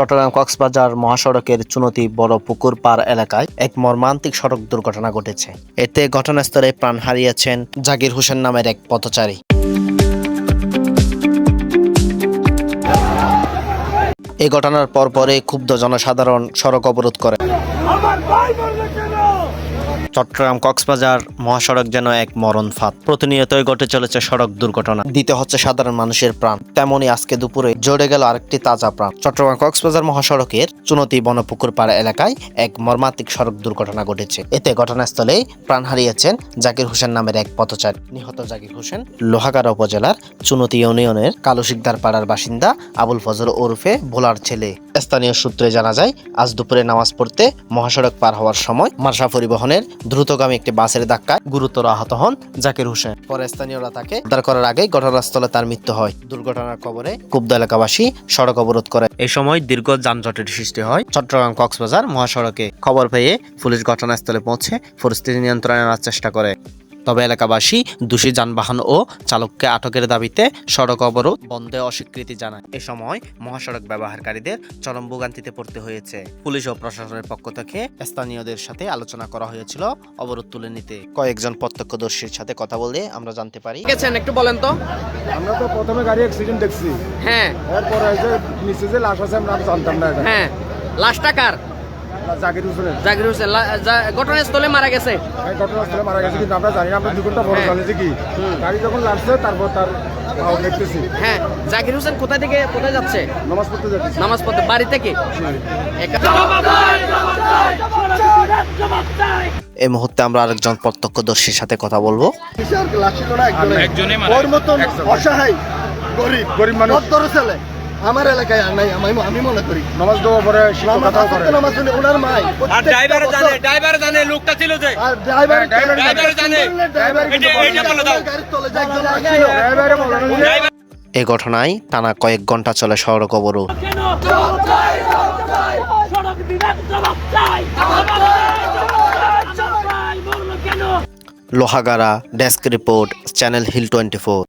চট্টগ্রাম কক্সবাজার মহাসড়কের চুনতি বড় পুকুর পার এলাকায় এক মর্মান্তিক সড়ক দুর্ঘটনা ঘটেছে। এতে ঘটনাস্থলে প্রাণ হারিয়েছেন জাকির হোসেন নামের এক পথচারী। এই ঘটনার পরপরে ক্ষুব্ধ জনসাধারণ সড়ক অবরোধ করে। চট্টগ্রাম কক্সবাজার মহাসড়ক যেন এক মরণ ফাঁদ। প্রতিনিয়তই ঘটে চলেছে সড়ক দুর্ঘটনা। দিতে হচ্ছে সাধারণ মানুষের প্রাণ। তেমনি আজকে দুপুরে জড়ে গেল আরেকটি তাজা প্রাণ। চট্টগ্রাম কক্সবাজার মহাসড়কের চুনতি বনপুকুর পাড়া এলাকায় এক মর্মান্তিক সড়ক দুর্ঘটনা ঘটেছে। এতে ঘটনাস্থলে প্রাণ হারিয়েছেন জাকির হোসেন নামের এক পথচারী। নিহত জাকির হোসেন লোহাগাড়া উপজেলার চুনতি ইউনিয়নের কালুশিকদার পাড়ার বাসিন্দা আবুল ফজল ওরফে ভোলার ছেলে। স্থানীয় সূত্রে জানা যায়, আজ দুপুরে নামাজ পড়তে মহাসড়ক পার হওয়ার সময় মার্শা পরিবহনের দ্রুতগামী একটি বাসের ধাক্কায় গুরুতর আহত হন জাকির হোসেন। পরে স্থানীয়রা তাকে উদ্ধার করার আগেই ঘটনাস্থলে তার মৃত্যু হয়। দুর্ঘটনার খবরে কুব্দ এলাকাবাসী সড়ক অবরোধ করে। এই সময় দীর্ঘ যানজটের সৃষ্টি হয় চট্টগ্রাম কক্সবাজার মহাসড়কে। খবর পেয়ে পুলিশ ঘটনাস্থলে পৌঁছে পরিস্থিতি নিয়ন্ত্রণে আনার চেষ্টা করে। তবে এলাকাবাসী দোষী যানবাহন ও চালককে আটকের দাবিতে সড়ক অবরোধ বন্ধে অস্বীকৃতি জানায়। এ সময় মহাসড়ক ব্যবহারকারীদের চরম ভোগান্তিতে পড়তে হয়েছে। পুলিশ ও প্রশাসনের পক্ষ থেকে স্থানীয়দের সাথে আলোচনা করা হয়েছিল অবরোধ তুলে নিতে। কয়েকজন প্রত্যক্ষদর্শীর সাথে কথা বলে আমরা জানতে পারি। গেছেন একটু বলেন তো। আমরা তো প্রথমে গাড়ি অ্যাক্সিডেন্ট দেখছি। হ্যাঁ। এরপরে এই যে নিচে যে লাশ আছে আমরা জানতাম না হ্যাঁ। লাশটা কার? জাকির হোসেনের। জাকির হোসেন লা- ঘটনাস্থলে মারা গেছে? এই ঘটনাস্থলে মারা গেছে কিন্তু আমরা জানি না আমরা দু ঘণ্টা পরে হ্যাঁ। জানি কি। গাড়ি যখন লাগছে তারপর তার হ্যাঁ জাকির হোসেন কোথা থেকে কোথায় যাচ্ছে? নামাজ পড়তে যাচ্ছি। নামাজ পড়তে বাড়ি থেকে? এই মুহূর্তে আমরা আরেকজন প্রত্যক্ষদর্শীর সাথে কথা বলব। মতন অসহায় গরিব গরিব মানুষ। ছেলে। আমার এলাকায় আর নাই আমি আমি মনে করি। নামাজ পরে করে নামাজ শুনে ওনার মাই আর ড্রাইভার জানে ড্রাইভার জানে লোকটা ছিল যে। আর ড্রাইভার হ্যাঁ, ড্রাইভার জানে। ড্রাইভার এটা- বলে দাও। বলে এই ঘটনায় টানা কয়েক ঘণ্টা চলে সড়ক অবরোধ Lohagara desk report channel hill twenty four.